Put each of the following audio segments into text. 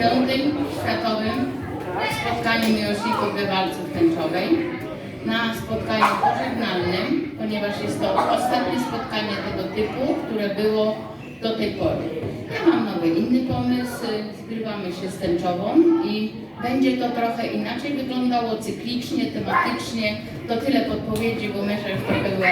piątym światowym spotkaniu miłośników wywalców tęczowej na spotkaniu pożegnalnym, ponieważ jest to ostatnie spotkanie tego typu, które było do tej pory. Ja mam nowy inny pomysł, zgrywamy się z tęczową i będzie to trochę inaczej wyglądało, cyklicznie, tematycznie. To tyle podpowiedzi, bo Mysza już trochę była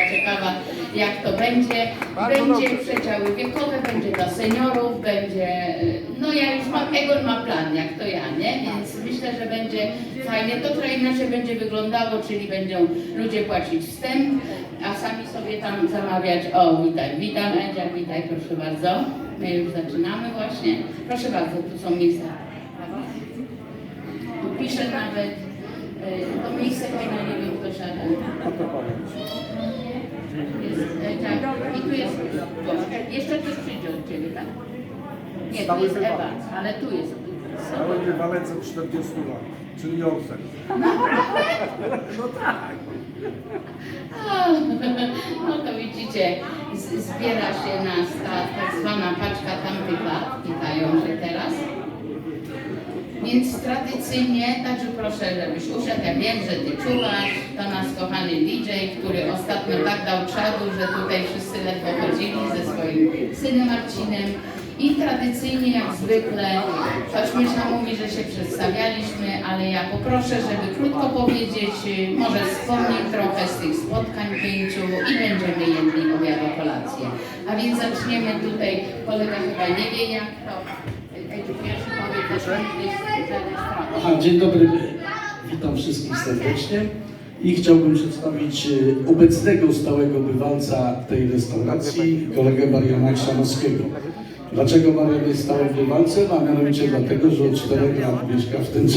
jak to będzie. Będzie przedziały wiekowe, będzie dla seniorów, będzie, y, no ja już mam, Egon ma plan, jak to ja, nie? Więc myślę, że będzie fajnie. To trochę inaczej będzie wyglądało, czyli będą ludzie płacić wstęp, a sami sobie tam zamawiać. O, witaj, witam Edzia, witaj, proszę bardzo. My już zaczynamy właśnie. Proszę bardzo, tu są miejsca. Tu piszę nawet, y, to miejsce fajne, nie wiem kto siada. Jest, e, tak, i tu jest. Jeszcze ktoś przyjdzie od Ciebie, tak? Nie, tu Stały jest wywalec. Ewa, ale tu jest. Cały wywalec od 40 lat, czyli Olsen. No tak. O, No to widzicie, z- zbiera się nas ta tak zwana paczka tamtych lat, witają się teraz. Więc tradycyjnie, także proszę, żebyś usiadł. Ja wiem, że Ty czuwasz, to nasz kochany DJ, który ostatnio tak dał czadu, że tutaj wszyscy ledwo chodzili ze swoim synem Marcinem. I tradycyjnie, jak zwykle, choć Mysza mówi, że się przedstawialiśmy, ale ja poproszę, żeby krótko powiedzieć, może wspomnieć trochę z tych spotkań pięciu i będziemy jedli obiad kolację. A więc zaczniemy tutaj, kolega chyba nie wie jak to. Dzień dobry, witam wszystkich serdecznie i chciałbym przedstawić e, obecnego stałego bywalca tej restauracji, kolegę Mariana Chrzanowskiego. Dlaczego Marian jest stałym bywalcem? A mianowicie dlatego, że od 4 lat mieszka w tym